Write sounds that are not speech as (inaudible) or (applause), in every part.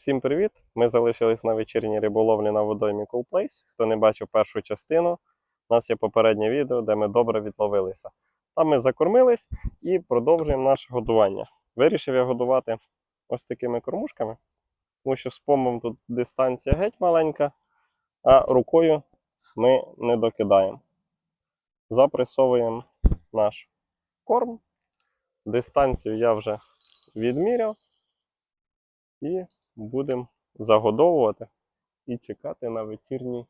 Всім привіт! Ми залишились на вечірній риболовлі на водоймі Cool Place. Хто не бачив першу частину, у нас є попереднє відео, де ми добре відловилися. Там ми закормились і продовжуємо наше годування. Вирішив я годувати ось такими кормушками, тому що з помом тут дистанція геть маленька, а рукою ми не докидаємо. Запресовуємо наш корм. Дистанцію я вже відміряв. І будемо загодовувати і чекати на вечірні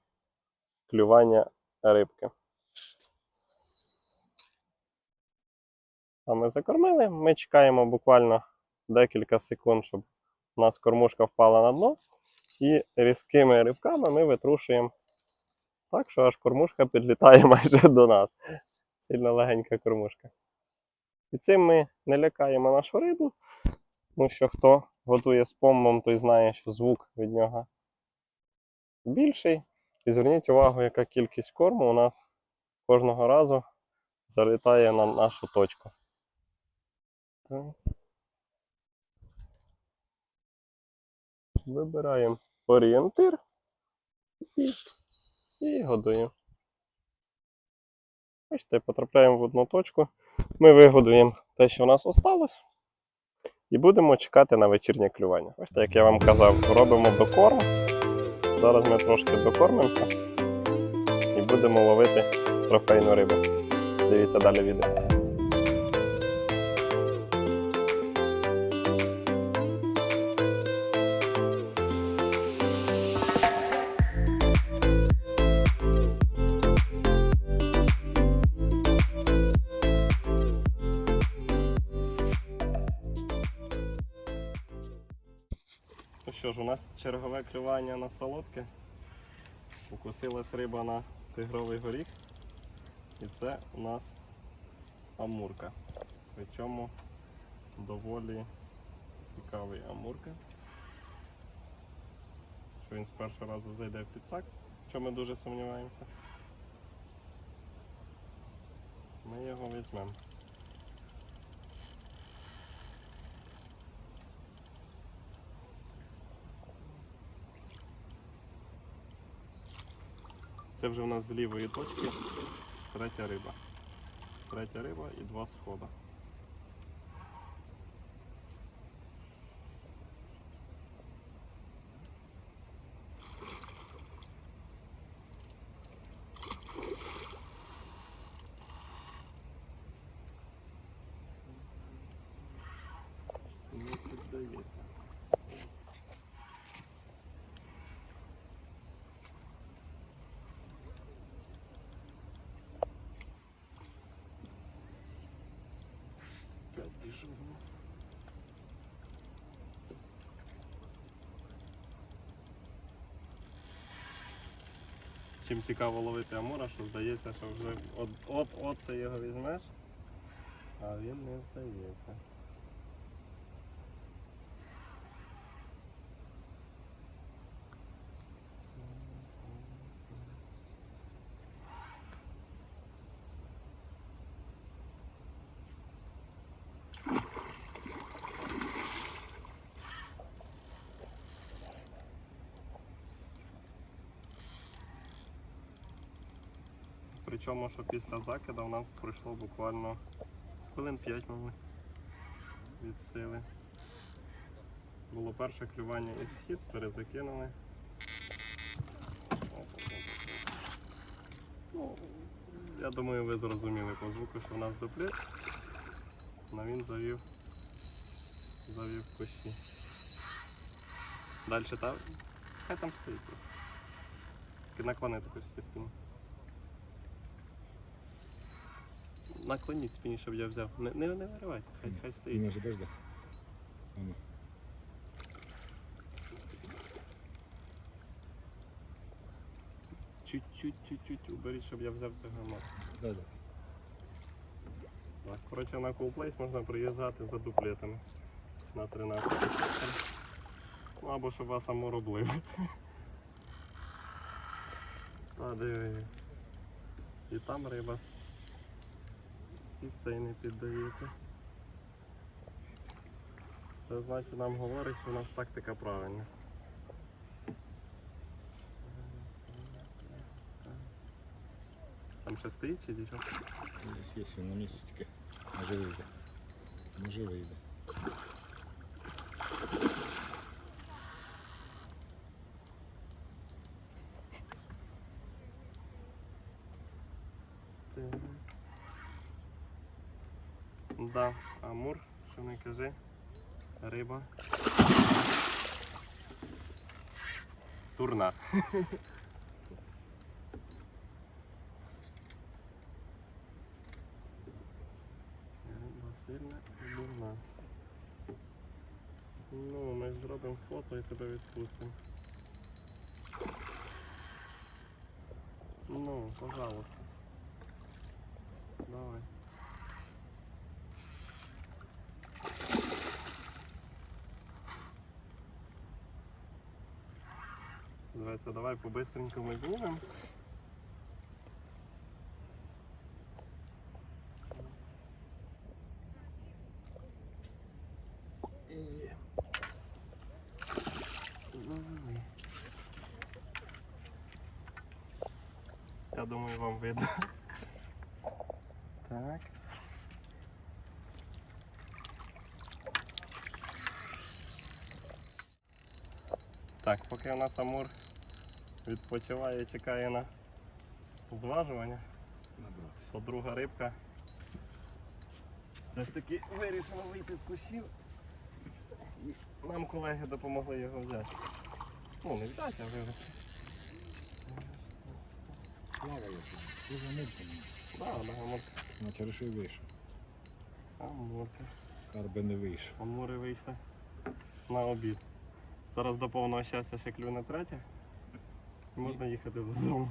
клювання рибки. А ми закормили. Ми чекаємо буквально декілька секунд, щоб у нас кормушка впала на дно. І різкими рибками ми витрушуємо так, що аж кормушка підлітає (laughs) майже до нас. Сильно легенька кормушка. І цим ми не лякаємо нашу рибу, тому що хто годує з поммом, той знає, що звук від нього більший. І зверніть увагу, яка кількість корму у нас кожного разу залітає на нашу точку. Вибираємо орієнтир і, і годуємо. Бачите, потрапляємо в одну точку. Ми вигодуємо те, що у нас осталось. І будемо чекати на вечірнє клювання. Ось так, як я вам казав, робимо докорм. Зараз ми трошки докормимося і будемо ловити трофейну рибу. Дивіться далі відео. Чергове клювання на солодке. Укусилась риба на тигровий горіх. І це у нас амурка. Причому доволі цікавий амурка. Що він з першого разу зайде в підсак, що ми дуже сумніваємося. Ми його візьмемо. Це вже в нас з лівої точки третя риба. Третя риба і два схода. Не піддається. Опять бежу. Чим цікаво ловити амура, що здається, що вже от-от ти його візьмеш, а він не здається. Причому, що після закиду у нас пройшло буквально хвилин 5, мабуть, від сили. Було перше клювання і схід, перезакинули. Ну, я думаю, ви зрозуміли по звуку, що в нас дуплет. Но він завів, завів кущі. Далі там. Хай там стоїть. Наклонити кущі спину. Наклоніть спині, щоб я взяв. Не, не, не виривайте, хай, хай стоїть. Ожидаешь, да? А ну. Чуть-чуть, чуть-чуть уберіть, щоб я взяв цього гамак. Да, да. Так, коротше, на Place можна приїжджати за дуплетами на 13 Ну або щоб вас само робили. (laughs) А, диви. І там риба. І цей не піддається. Це значить нам говорить, що у нас тактика правильна. Там ще стоїть чи зійшов? Десь є, він на місці тільки. Може вийде. Може вийде. Да, амур, що не кажи. Риба. Турна. Риба сильна і дурна. Ну, ми ж зробимо фото і тебе відпустимо. Ну, пожалуйста. Давай по-бистренькому знімемо. Є. Я думаю, вам видно. Так. Так, поки у нас Амур відпочиває, чекає на зважування, то друга рибка все ж таки вирішила вийти з кущів. І нам колеги допомогли його взяти. Ну, не взяти, а вивезти. Плаває. Дуже милька. Да, да, Амур. На череши вийшов. Амурка. Карби не вийшов. Амури вийшли на обід. Зараз до повного щастя ще клюне третя. Можна їхати додому.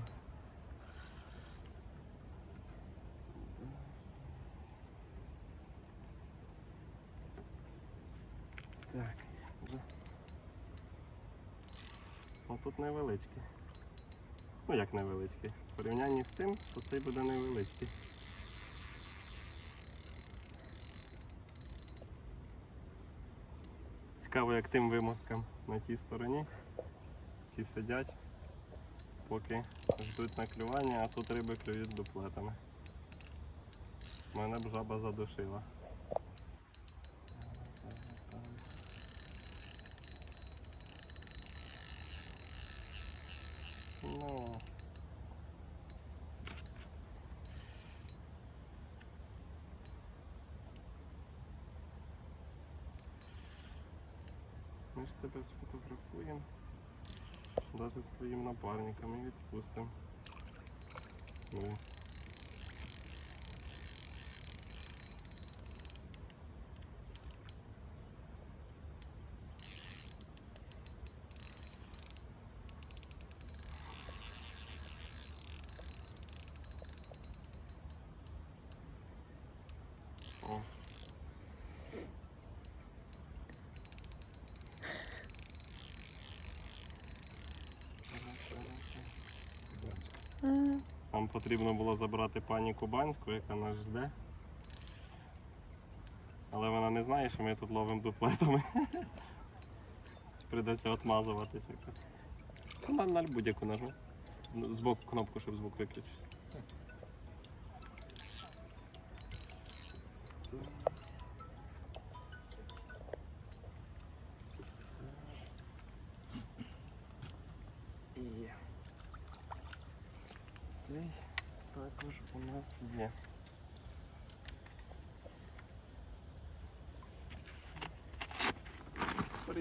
Так. Ну тут невеличкий. Ну як невеличкий. В порівнянні з тим, то цей буде невеличкий. Цікаво, як тим вимозкам на тій стороні, які сидять, поки ждуть на клювання, а тут риби клюють дуплетами. Мене б жаба задушила. Ну. Ми ж тебе сфотографуємо. Навіть з твоїм напарником і відпустимо. Ну. О. Кубанська. Нам потрібно було забрати пані Кубанську, яка нас жде. Але вона не знає, що ми тут ловимо дуплетами. Придеться отмазуватися якось. На, на будь-яку нажму. Збоку кнопку, щоб звук виключився. Є. Цей також у нас є.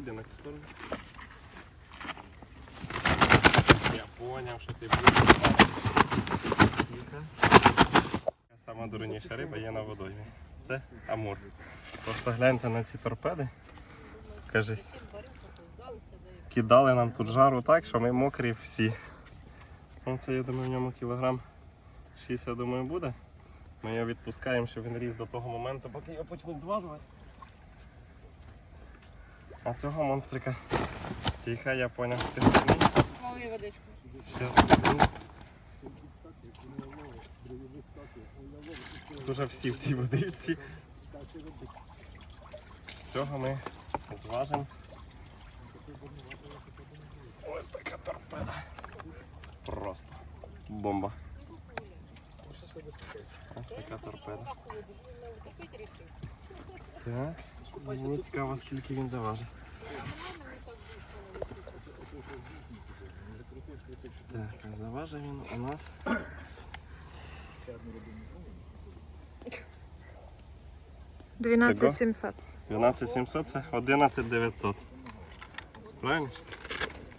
Перейди на цю сторону. Я поняв, що ти будеш. Сама дурніша риба є на водоймі. Це амур. Просто гляньте на ці торпеди. Кажись. Кидали нам тут жару так, що ми мокрі всі. Ну, це, я думаю, в ньому кілограм 6, думаю, буде. Ми його відпускаємо, щоб він ріс до того моменту, поки його почнуть зважувати. А цього монстрика. Тихо, я поняв, ти. Мали водичку. Щас. секунду. Тут уже всі в цій водичці. Цього ми зважимо. Ось така торпеда. Просто бомба. Ось така торпеда. Так. Мені цікаво, скільки він заважить. Так, а заважить він у нас. Двенадцать семьсот. 12700 це 11900. Правильно?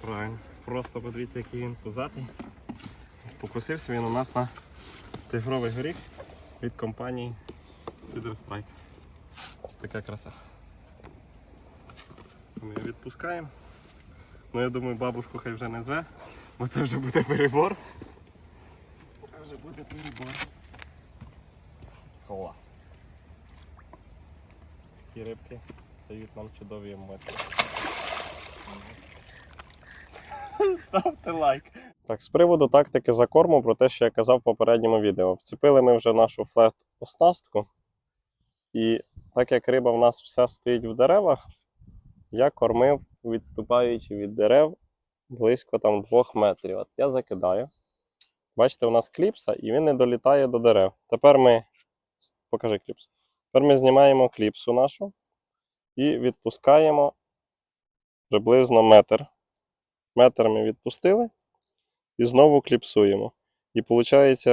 Правильно. Просто подивіться, який він пузатий. Спокусився він у нас на тигровий горіх від компанії Feeder Strike. Ось така краса. Ми його відпускаємо. Ну я думаю, бабушку хай вже не зве, бо це вже буде перебор. Це вже буде перебор. Клас. Такі рибки дають нам чудові емоції. Ставте лайк. Так, з приводу тактики закорму, про те, що я казав в попередньому відео. Вцепили ми вже нашу флет оснастку. І так як риба в нас вся стоїть в деревах, я кормив, відступаючи від дерев близько там 2 метрів. От я закидаю. Бачите, у нас кліпса, і він не долітає до дерев. Тепер ми. Покажи кліпс. Тепер ми знімаємо кліпсу нашу і відпускаємо приблизно метр. Метр ми відпустили і знову кліпсуємо. І виходить,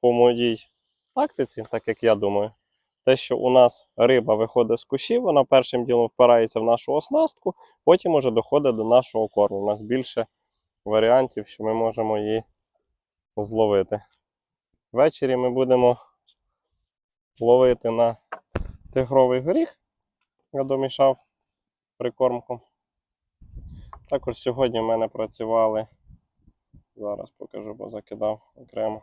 по моїй тактиці, так як я думаю, те, що у нас риба виходить з кущів, вона першим ділом впирається в нашу оснастку, потім уже доходить до нашого корму. У нас більше варіантів, що ми можемо її зловити. Ввечері ми будемо ловити на тигровий горіх. Я домішав прикормку. Також сьогодні в мене працювали, зараз покажу, бо закидав окремо.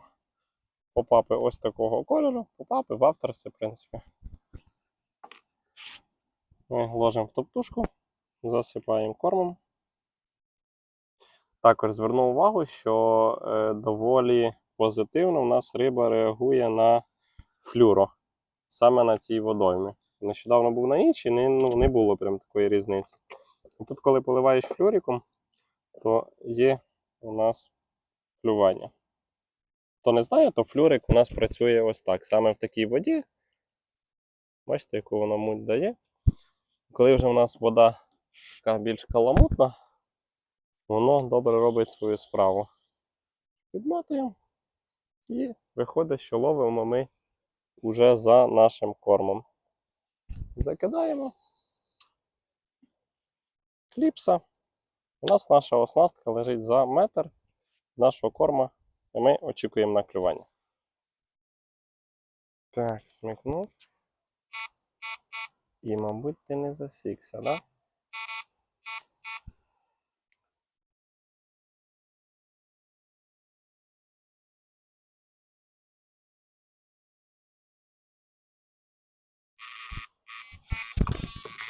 Попапи ось такого кольору, попапи в авторсі, в принципі. Ми ложимо в топтушку, засипаємо кормом. Також звернув увагу, що е, доволі позитивно в нас риба реагує на флюро саме на цій водоймі. Нещодавно був на іншій, не, ну, не було прям такої різниці. Тут, коли поливаєш флюриком, то є у нас клювання. Хто не знає, то флюрик у нас працює ось так. Саме в такій воді. Бачите, яку воно муть дає. Коли вже у нас вода така більш каламутна, воно добре робить свою справу. Підматуємо і виходить, що ловимо ми уже за нашим кормом. Закидаємо. Кліпса. У нас наша оснастка лежить за метр нашого корма, і ми очікуємо на клювання. Так, смикнув. І, мабуть, ти не засікся, да?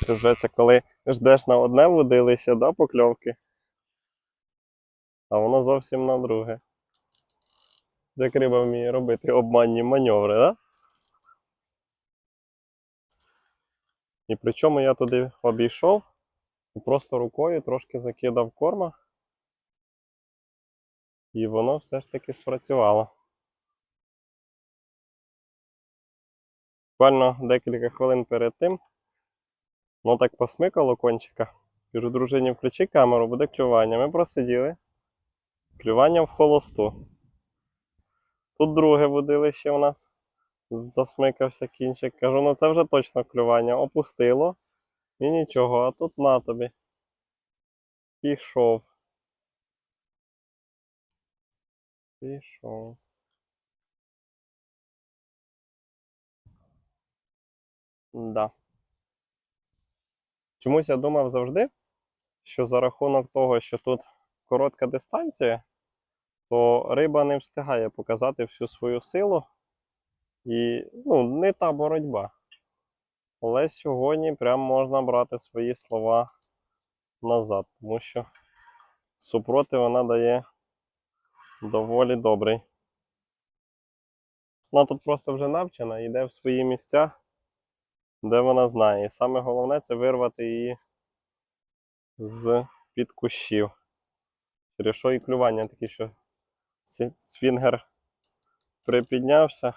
Це зветься, коли ждеш на одне водилище, да, покльовки. А воно зовсім на друге. Як риба вміє робити обманні маневри, да? І причому я туди обійшов і просто рукою трошки закидав корма. І воно все ж таки спрацювало. Буквально декілька хвилин перед тим Воно так посмикало кончика. Кажу, дружині, включи камеру, буде клювання. Ми просиділи. Клювання в холосту. Тут друге водилище у нас. Засмикався кінчик. Кажу, ну це вже точно клювання. Опустило. І нічого, а тут на тобі. Пішов. Пішов. Да. Чомусь я думав завжди, що за рахунок того, що тут коротка дистанція, то риба не встигає показати всю свою силу і ну, не та боротьба. Але сьогодні прям можна брати свої слова назад, тому що супротив вона дає доволі добрий. Вона тут просто вже навчена, йде в свої місця де вона знає. І саме головне це вирвати її з під кущів. Через що і клювання такі, що свінгер припіднявся.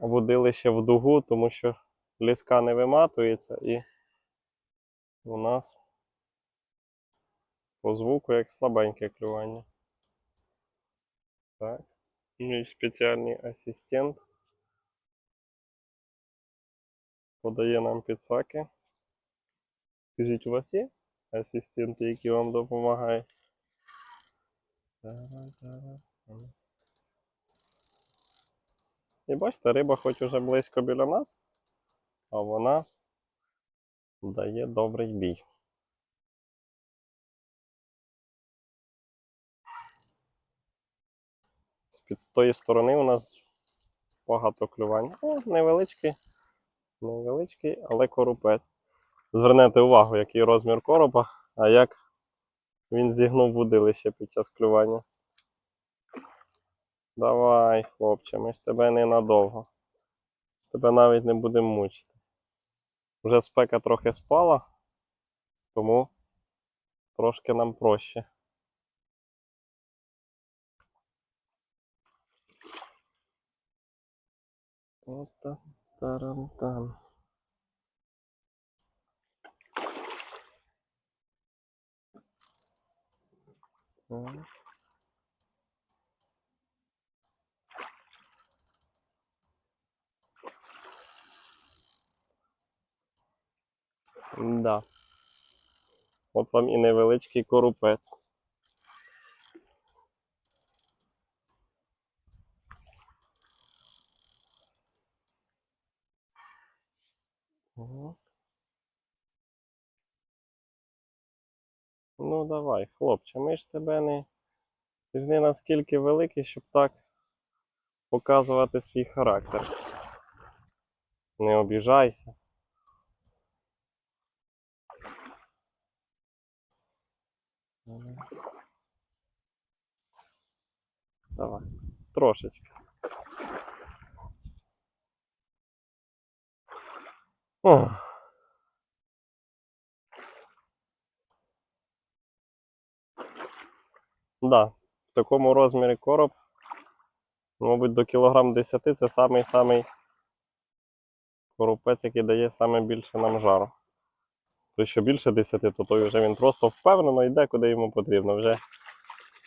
Водилище в дугу, тому що ліска не виматується і у нас по звуку як слабеньке клювання. Так. Мій спеціальний асистент подає нам підсаки. Скажіть, у вас є асистенти, які вам допомагають? І бачите, риба хоч уже близько біля нас, а вона дає добрий бій. З під тої сторони у нас багато клювань. О, невеличкий, невеличкий, але коропець. Звернете увагу, який розмір коропа, а як він зігнув вудилище під час клювання. Давай, хлопче, ми ж тебе ненадовго. Тебе навіть не будемо мучити. Вже спека трохи спала, тому трошки нам проще. Ота тарантан. Так. Да. От вам і невеличкий корупець. Ага. Ну давай, хлопче, ми ж тебе не. Ти ж не наскільки великий, щоб так показувати свій характер. Не обіжайся. Давай, трошечки. О. Да, в такому розмірі короб, мабуть, до кілограм 10 це самий-самий коропець, який дає саме більше нам жару. Той, що більше 10, то той вже він просто впевнено йде, куди йому потрібно. Вже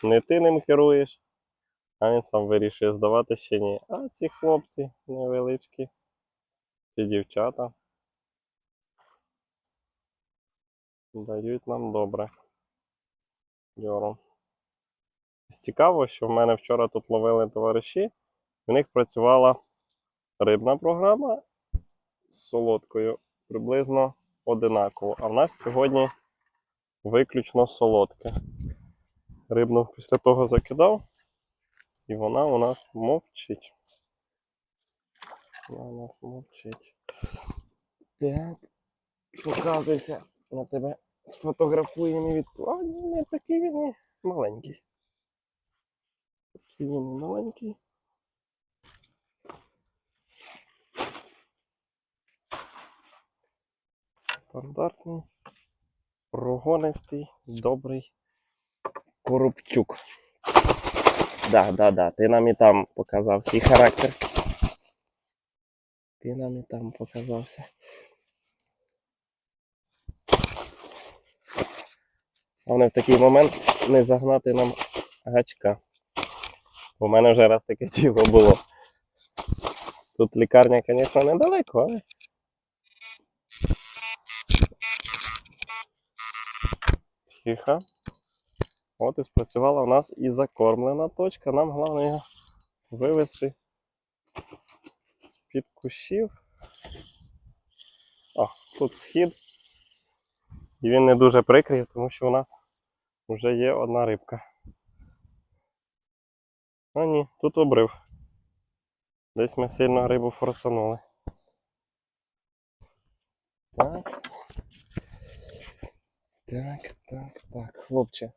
не ти ним керуєш, а він сам вирішує здавати ще ні. А ці хлопці невеличкі, ці дівчата дають нам добре. Йору. Цікаво, що в мене вчора тут ловили товариші, в них працювала рибна програма з солодкою приблизно одинаково. А в нас сьогодні виключно солодке. Рибну після того закидав, і вона у нас мовчить. Вона у нас мовчить. Так, показуйся на тебе. Сфотографуємо від... А, не такий він маленький. Він маленький. Стандартний, прогонистий, добрий коробчук. Да, да, да. Ти нам і там показав свій характер. Ти нам і там показався. Головне в такий момент не загнати нам гачка. У мене вже раз таке діло було. Тут лікарня, звісно, недалеко, але. Тихо. От і спрацювала у нас і закормлена точка. Нам головне його вивести з-під кущів. О, тут схід. І він не дуже прикрий, тому що у нас вже є одна рибка. А ні, тут обрив. Десь ми сильно рибу форсанули. Так. Так, так, так, хлопче.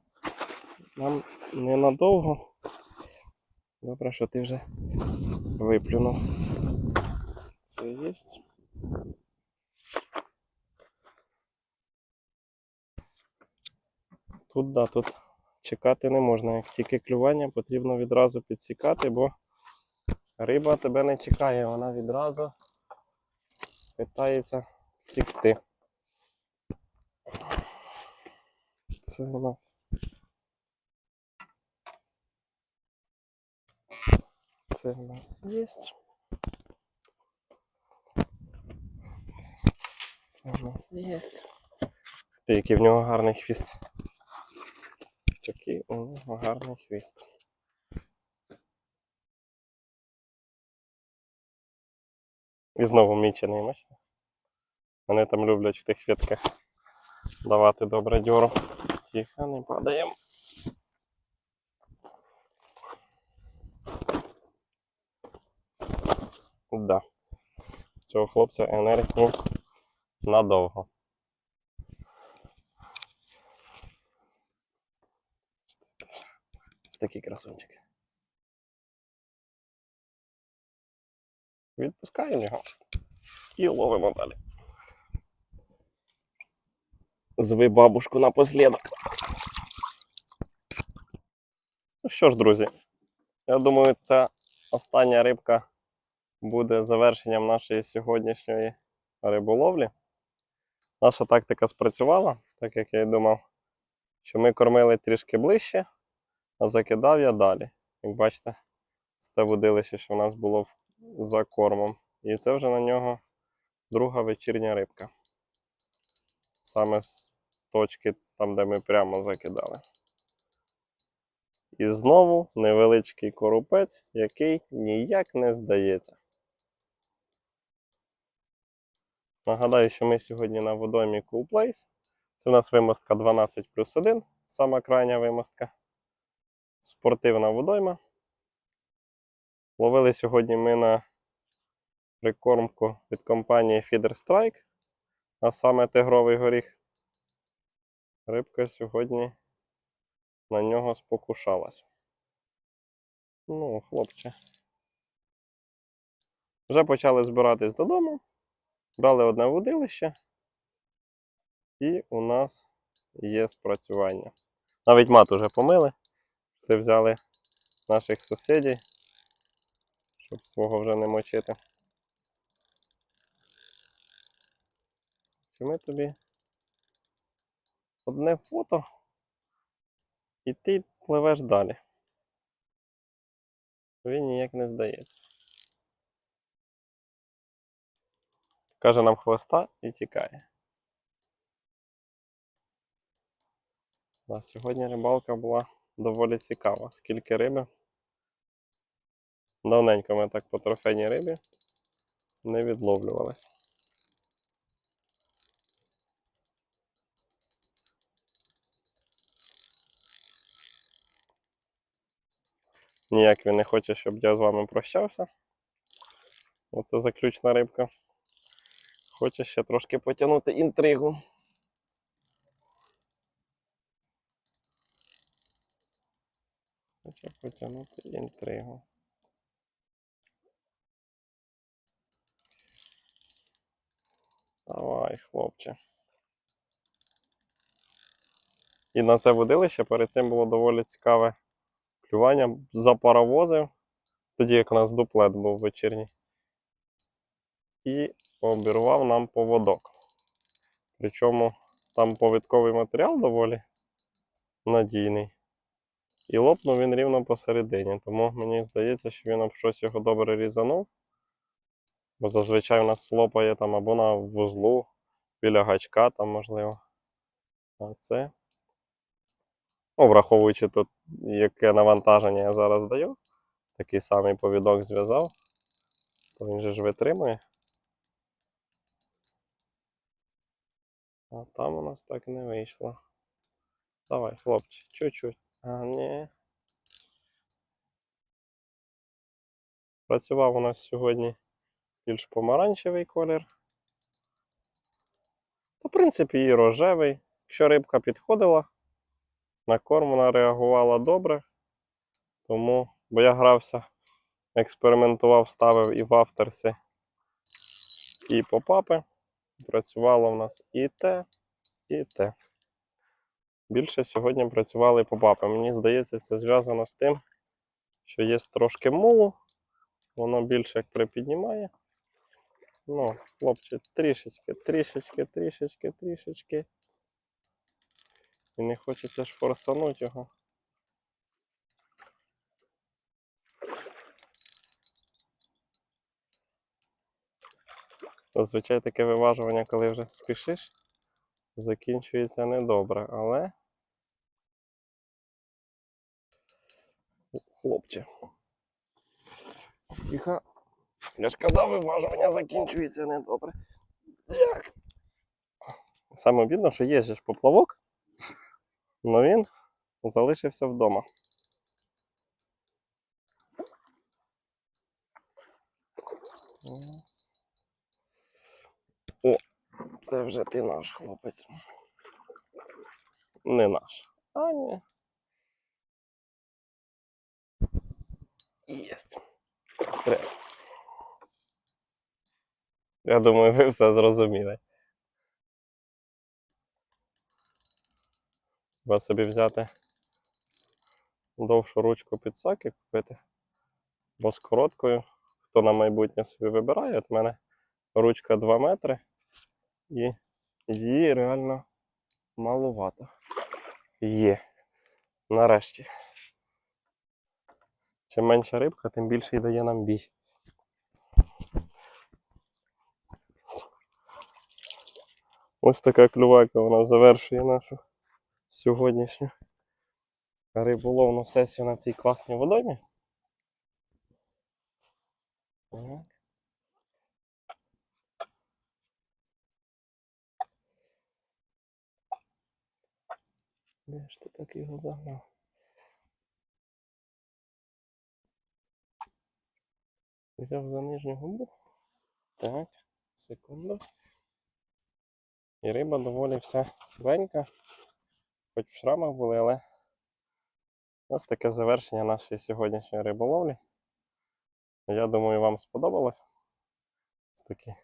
Нам ненадовго. Добре, що ти вже виплюнув. Це є. Тут, да, тут чекати не можна. Як тільки клювання, потрібно відразу підсікати, бо Риба тебе не чекає, вона відразу питається втікти. Це у нас. Це у нас є. Це у нас є. Ти, який в нього гарний хвіст. Такий у нього гарний хвіст. І знову мічений, бачите? Вони там люблять в тих вітках давати добре дьору. Тихо, не падаємо. Да. Цього хлопця енергії надовго. Ось такі красунчики. Відпускаємо його і ловимо далі. Зви бабушку напослідок. Ну що ж, друзі, я думаю, ця остання рибка буде завершенням нашої сьогоднішньої риболовлі. Наша тактика спрацювала, так як я й думав, що ми кормили трішки ближче, а закидав я далі. Як бачите, це водилище, що в нас було за кормом. І це вже на нього друга вечірня рибка. Саме з точки там, де ми прямо закидали. І знову невеличкий коропець, який ніяк не здається. Нагадаю, що ми сьогодні на водоймі Cool Place. Це у нас вимостка 12 плюс 1, сама крайня вимостка. Спортивна водойма. Ловили сьогодні ми на прикормку від компанії Feeder Strike, а саме тигровий горіх. Рибка сьогодні на нього спокушалась. Ну, хлопче. Вже почали збиратись додому. Брали одне водилище, і у нас є спрацювання. Навіть мат уже помили. Це взяли наших сусідів, щоб свого вже не мочити. Чи ми тобі одне фото, і ти пливеш далі. Він ніяк не здається. Каже нам хвоста і тікає. У нас сьогодні рибалка була доволі цікава. Скільки риби. Давненько ми так по трофейній рибі не відловлювались. Ніяк він не хоче, щоб я з вами прощався. Оце заключна рибка. Хоче ще трошки потягнути інтригу. Хоче потягнути інтригу. Давай, хлопче. І на це водилище перед цим було доволі цікаве клювання. Запаровозив, тоді як у нас дуплет був вечірній. І обірвав нам поводок. Причому там повідковий матеріал доволі надійний. І лопнув він рівно посередині. Тому мені здається, що він об щось його добре різанув. Бо зазвичай у нас лопає там або на вузлу, біля гачка там, можливо. А це. Ну, враховуючи тут, яке навантаження я зараз даю, такий самий повідок зв'язав, то він же ж витримує. А там у нас так не вийшло. Давай, хлопче, чуть-чуть. Ні. Працював у нас сьогодні більш помаранчевий колір. В принципі, і рожевий. Якщо рибка підходила, на корм вона реагувала добре. Тому, бо я грався, експериментував, ставив і в авторсі, і попапи. Працювало в нас і те, і те. Більше сьогодні працювали попапи. Мені здається, це зв'язано з тим, що є трошки мулу, воно більше як припіднімає. Ну, хлопче, трішечки, трішечки, трішечки, трішечки. І не хочеться ж форсануть його. Зазвичай таке виважування, коли вже спішиш, закінчується недобре, але. Хлопче. Тихо. Я ж казав, виважування закінчується недобре. Так. Саме обідно, що ж поплавок, але він залишився вдома. Це вже ти наш хлопець. Не наш. А, ні. Єсть. Я думаю, ви все зрозуміли. Треба собі взяти довшу ручку під саки купити. Бо з короткою, хто на майбутнє собі вибирає, от мене ручка 2 метри, і її реально маловато. Є. Нарешті. Чим менша рибка, тим більше й дає нам бій. Ось така клювака у нас завершує нашу сьогоднішню риболовну сесію на цій класній водоймі. Де ж ти так його загнав? Взяв за нижню губу. Так, секунду. І риба доволі вся ціленька. Хоч в шрамах були, але ось таке завершення нашої сьогоднішньої риболовлі. Я думаю, вам сподобалось. Ось такі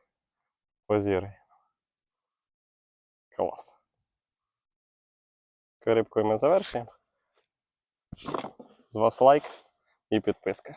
позіри. Клас. Рибкою ми завершуємо. З вас лайк і підписка.